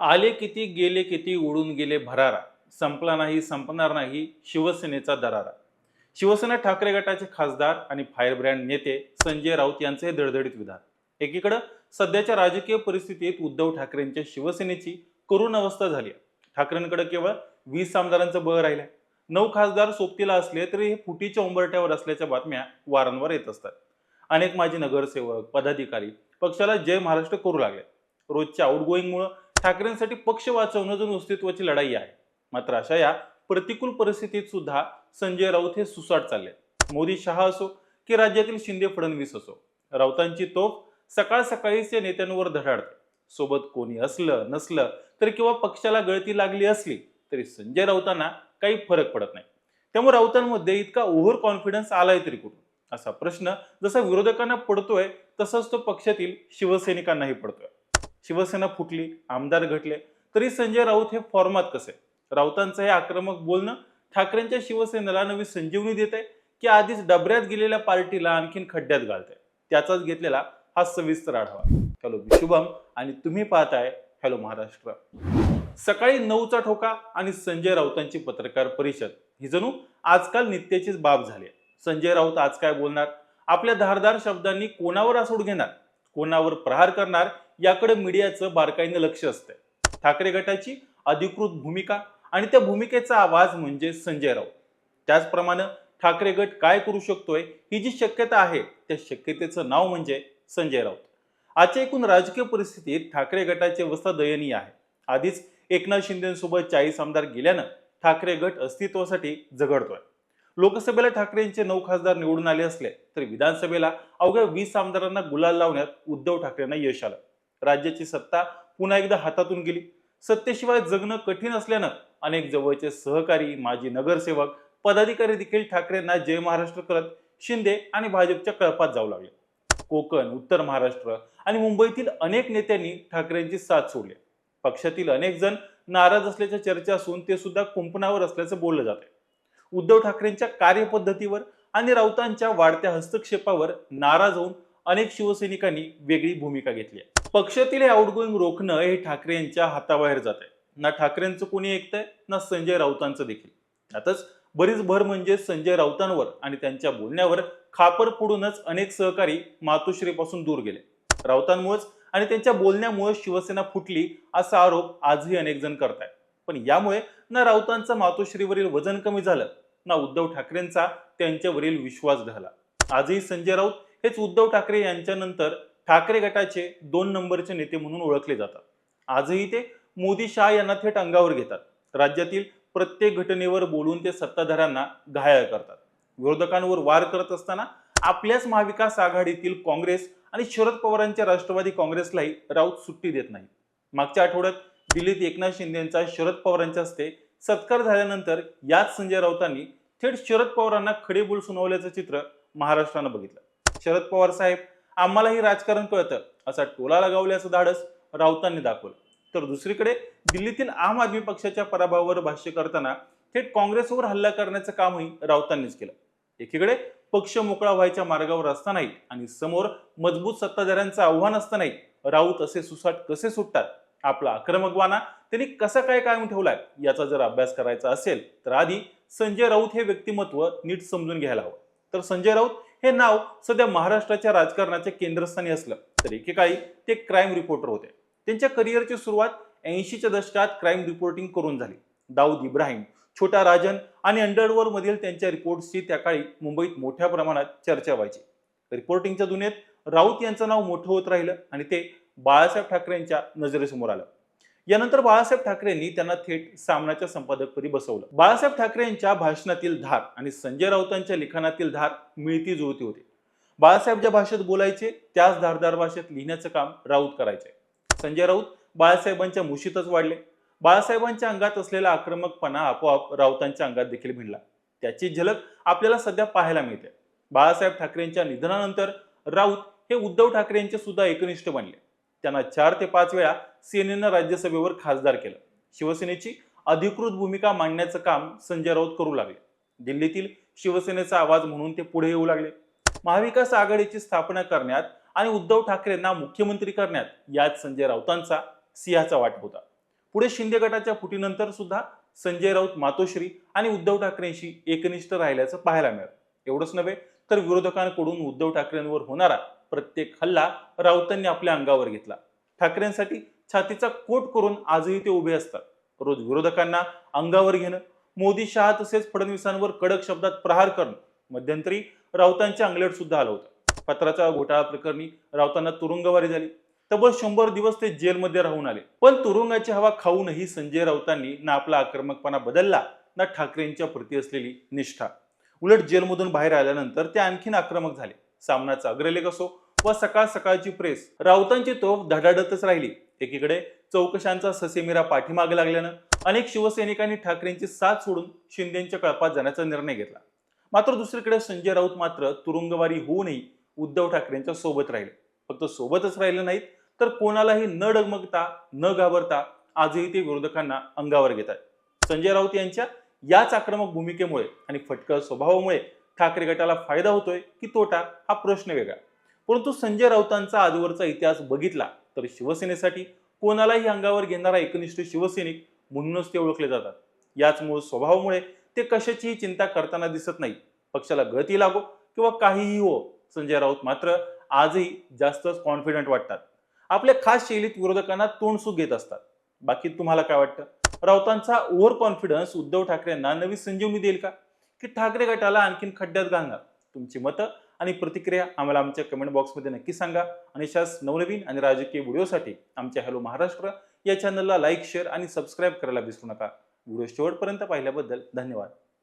आले किती गेले किती उडून गेले भरारा. संपला नाही संपणार नाही शिवसेनेचा दरारा. शिवसेना ठाकरे गटाचे खासदार आणि फायरब्रँड नेते संजय राऊत यांचे हे धडधडीत विधान. एकीकडं सध्याच्या राजकीय परिस्थितीत उद्धव ठाकरेंच्या शिवसेनेची करुण अवस्था झाली आहे. ठाकरेंकडे केवळ वीस आमदारांचं बळ राहिलंय. नऊ खासदार सोबतीला असले तरी हे फुटीच्या उंबरट्यावर असल्याच्या बातम्या वारंवार येत असतात. अनेक माजी नगरसेवक पदाधिकारी पक्षाला जय महाराष्ट्र करू लागले. रोजच्या आउटगोईंगमुळे ठाकरेंसाठी पक्ष वाचवणं जणू अस्तित्वाची लढाई आहे. मात्र अशा या प्रतिकूल परिस्थितीत सुद्धा संजय राऊत हे सुसाट चालले. मोदी शहा असो की राज्यातील शिंदे फडणवीस असो राऊतांची तोफ सकाळ सकाळीच या नेत्यांवर धडाडते. सोबत कोणी असलं नसलं तरी किंवा पक्षाला गळती लागली असली तरी संजय राऊतांना काही फरक पडत नाही. त्यामुळे राऊतांमध्ये इतका ओव्हर कॉन्फिडन्स आलाय तरी कुठून? असा प्रश्न जसा विरोधकांना पडतोय तसाच तो पक्षातील शिवसैनिकांनाही पडतोय. शिवसेना फुटली आमदार घटले. तरी संजय राऊत हे फॉर्मात कसे? राऊतांचं हे आक्रमक बोलणं ठाकरेंच्या शिवसेनेला नवी संजीवनी देत आहे की आधीच डबऱ्यात गेलेल्या पार्टीला आणखीन खड्ड्यात घालते त्याचाच घेतलेला हा सविस्तर आढावा. हॅलो मी शुभम आणि तुम्ही पाहताय हॅलो महाराष्ट्र. सकाळी नऊचा ठोका आणि संजय राऊतांची पत्रकार परिषद. ही जणू आजकाल नित्याचीच बाब झाली आहे. संजय राऊत आज काय बोलणार? आपल्या धारदार शब्दांनी कोणावर आसूड घेणार? कोणावर प्रहार करणार? याकडे मीडियाचं बारकाईनं लक्ष असतंय. ठाकरे गटाची अधिकृत भूमिका आणि त्या भूमिकेचा आवाज म्हणजे संजय राऊत. त्याचप्रमाणे ठाकरे गट काय करू शकतोय ही जी शक्यता आहे त्या शक्यतेचं नाव म्हणजे संजय राऊत. आजच्या एकूण राजकीय परिस्थितीत ठाकरे गटाची अवस्था दयनीय आहे. आधीच एकनाथ शिंदेसोबत चाळीस आमदार गेल्यानं ठाकरे गट अस्तित्वासाठी झगडतोय. लोकसभेला ठाकरेंचे नऊ खासदार निवडून आले असले तरी विधानसभेला अवघ्या वीस आमदारांना गुलाल लावण्यात उद्धव ठाकरेंना यश आलं. राज्याची सत्ता पुन्हा एकदा हातातून गेली. सत्तेशिवाय जगणं कठीण असल्यानं अनेक जवळचे सहकारी माजी नगरसेवक पदाधिकारी देखील ठाकरेंना जय महाराष्ट्र करत शिंदे आणि भाजपच्या कळपात जाऊ लागले. कोकण उत्तर महाराष्ट्र आणि मुंबईतील अनेक नेत्यांनी ठाकरेंची साथ सोडली. पक्षातील अनेक जण नाराज असल्याच्या चर्चा असून ते सुद्धा कुंपणावर असल्याचं बोललं जात आहे उद्धव ठाकरेंच्या कार्यपद्धतीवर आणि राऊतांच्या वाढत्या हस्तक्षेपावर नाराज होऊन अनेक शिवसैनिकांनी वेगळी भूमिका घेतली आहे. पक्षातील हे आउटगोईंग रोखणं हे ठाकरे यांच्या हाताबाहेर जात आहे ना ठाकरेंचं कोणी ऐकतंय ना संजय राऊतांचं देखील. आताच बरीच भर म्हणजे संजय राऊतांवर आणि त्यांच्या बोलण्यावर खापर फोडूनच अनेक सहकारी मातोश्रीपासून दूर गेले. राऊतांमुळेच आणि त्यांच्या बोलण्यामुळे शिवसेना फुटली असा आरोप आजही अनेक जण करतायत. पण यामुळे ना राऊतांचं मातोश्रीवरील वजन कमी झालं ना उद्धव ठाकरेंचा त्यांच्यावरील विश्वास झाला आजही संजय राऊत हेच उद्धव ठाकरे यांच्यानंतर ठाकरे गटाचे दोन नंबरचे नेते म्हणून ओळखले जातात. आजही ते मोदी शाह यांना थेट अंगावर घेतात. राज्यातील प्रत्येक घटनेवर बोलून ते सत्ताधाऱ्यांना घायाळ करतात. विरोधकांवर वार करत असताना आपल्याच महाविकास आघाडीतील काँग्रेस आणि शरद पवारांच्या राष्ट्रवादी काँग्रेसलाही राऊत सुट्टी देत नाही मागच्या आठवड्यात दिल्लीत एकनाथ शिंदेचा शरद पवारांच्या हस्ते सत्कार झाल्यानंतर याच संजय राऊतांनी थेट शरद पवारांना खडे बोल सुनावल्याचं चित्र महाराष्ट्रानं बघितलं. शरद पवार साहेब आम्हालाही राजकारण कळतं. असा टोला लगावल्याचं धाडस राऊतांनी दाखवलं. तर दुसरीकडे दिल्लीतील आम आदमी पक्षाच्या पराभवावर भाष्य करताना थेट काँग्रेसवर हल्ला करण्याचं कामही राऊतांनीच केलं. एकीकडे पक्ष मोकळा व्हायच्या मार्गावर असतानाही आणि समोर मजबूत सत्ताधाऱ्यांचं आव्हान असतानाही राऊत असे सुसाट कसे सुटतात? आपला आक्रमकवाना त्यांनी कसा काय कायम ठेवलाय? याचा जर अभ्यास करायचा असेल तर आधी संजय राऊत हे व्यक्तिमत्व नीट समजून घ्यायला हवं. तर संजय राऊत हे नाव सध्या महाराष्ट्राच्या राजकारणाच्या केंद्रस्थानी असलं तर. एकेकाळी ते क्राईम रिपोर्टर होते. त्यांच्या करिअरची सुरुवात ऐंशीच्या दशकात क्राईम रिपोर्टिंग करून झाली. दाऊद इब्राहिम छोटा राजन आणि अंडरवर्ल्ड मधील त्यांच्या रिपोर्ट्सची त्या काळी मुंबईत मोठ्या प्रमाणात चर्चा व्हायची. रिपोर्टिंगच्या दुनियेत राऊत यांचं नाव मोठं होत राहिलं आणि ते बाळासाहेब ठाकरेंच्या नजरेसमोर आलं. यानंतर बाळासाहेब ठाकरेंनी त्यांना थेट सामनाच्या संपादकपदी बसवलं. बाळासाहेब ठाकरे यांच्या भाषणातील धार आणि संजय राऊतांच्या लिखाणातील धार मिळती जुळती होती. बाळासाहेब ज्या भाषेत बोलायचे त्याच धारदार भाषेत लिहिण्याचं काम राऊत करायचे. संजय राऊत बाळासाहेबांच्या मुशीतच वाढले. बाळासाहेबांच्या अंगात असलेला आक्रमकपणा आपोआप राऊतांच्या अंगात देखील भिडला. त्याची झलक आपल्याला सध्या पाहायला मिळते. बाळासाहेब ठाकरेंच्या निधनानंतर राऊत हे उद्धव ठाकरे यांचे सुद्धा एकनिष्ठ बनले. त्यांना चार ते पाच वेळा सेनेनं राज्यसभेवर खासदार केलं. शिवसेनेची अधिकृत भूमिका मांडण्याचं काम संजय राऊत करू लागले. दिल्लीतील शिवसेनेचा आवाज म्हणून ते पुढे येऊ लागले. महाविकास आघाडीची स्थापना करण्यात आणि उद्धव ठाकरेंना मुख्यमंत्री करण्यात यात संजय राऊतांचा सिंहाचा वाट होता. पुढे शिंदे गटाच्या फुटीनंतर सुद्धा संजय राऊत मातोश्री आणि उद्धव ठाकरेंशी एकनिष्ठ राहिल्याचं पाहायला मिळालं. एवढंच नव्हे तर विरोधकांकडून उद्धव ठाकरेंवर होणारा प्रत्येक हल्ला राऊतांनी आपल्या अंगावर घेतला. ठाकरेंसाठी छातीचा कोट करून आजही ते उभे असतात. रोज विरोधकांना अंगावर घेणं मोदी शहा तसेच फडणवीसांवर कडक शब्दात प्रहार करणं मध्यंतरी राऊतांच्या अंगलट सुद्धा आलं होतं. पत्राच्या घोटाळा प्रकरणी राऊतांना तुरुंगवारी झाली. तब्बल शंभर दिवस ते जेलमध्ये राहून आले. पण तुरुंगाची हवा खाऊनही संजय राऊतांनी ना आपला आक्रमकपणा बदलला ना ठाकरेंच्या प्रती असलेली निष्ठा. उलट जेलमधून बाहेर आल्यानंतर ते आणखीन आक्रमक झाले. सामनाचा अग्रलेख असो व सकाळ सकाळची प्रेस. राऊतांची तोफ धडाडतच राहिली. एकीकडे चौकशांचा ससेमिरा पाठीमागे लागल्यानं अनेक शिवसैनिकांनी ठाकरेंची साथ सोडून शिंदेच्या कळपात जाण्याचा निर्णय घेतला. मात्र दुसरीकडे संजय राऊत मात्र तुरुंगवारी होऊनही उद्धव ठाकरेंच्या सोबत राहिले. फक्त सोबतच राहिले नाहीत तर कोणालाही न डगमगता न घाबरता आजही ते विरोधकांना अंगावर घेत आहेत. संजय राऊत यांच्या याच आक्रमक भूमिकेमुळे आणि फटकळ स्वभावामुळे ठाकरे गटाला फायदा होतोय की तोटा हा प्रश्न वेगळा. परंतु संजय राऊतांचा आजवरचा इतिहास बघितला तर शिवसेनेसाठी कोणालाही अंगावर घेणारा एकनिष्ठ शिवसैनिक म्हणूनच ते ओळखले जातात. याच मूळ स्वभावामुळे ते कशाचीही चिंता करताना दिसत नाही. पक्षाला गळती लागो किंवा काहीही हो संजय राऊत मात्र आजही जास्तच कॉन्फिडंट वाटतात. आपल्या खास शैलीत विरोधकांना तोंडसुख घेत असतात. बाकी तुम्हाला काय वाटतं? राऊतांचा ओव्हर कॉन्फिडन्स उद्धव ठाकरेंना नवी संजीवनी देईल का? की ठाकरे गटाला आणखीन खड्ड्यात घालणार. तुमची मतं आणि प्रतिक्रिया आम्हाला आमच्या कमेंट बॉक्समध्ये नक्की सांगा. आणि शास नवनवीन आणि राजकीय व्हिडिओसाठी आमच्या हॅलो महाराष्ट्र या चॅनलला लाईक शेअर आणि सबस्क्राईब करायला विसरू नका. व्हिडिओ शेवटपर्यंत पाहिल्याबद्दल धन्यवाद.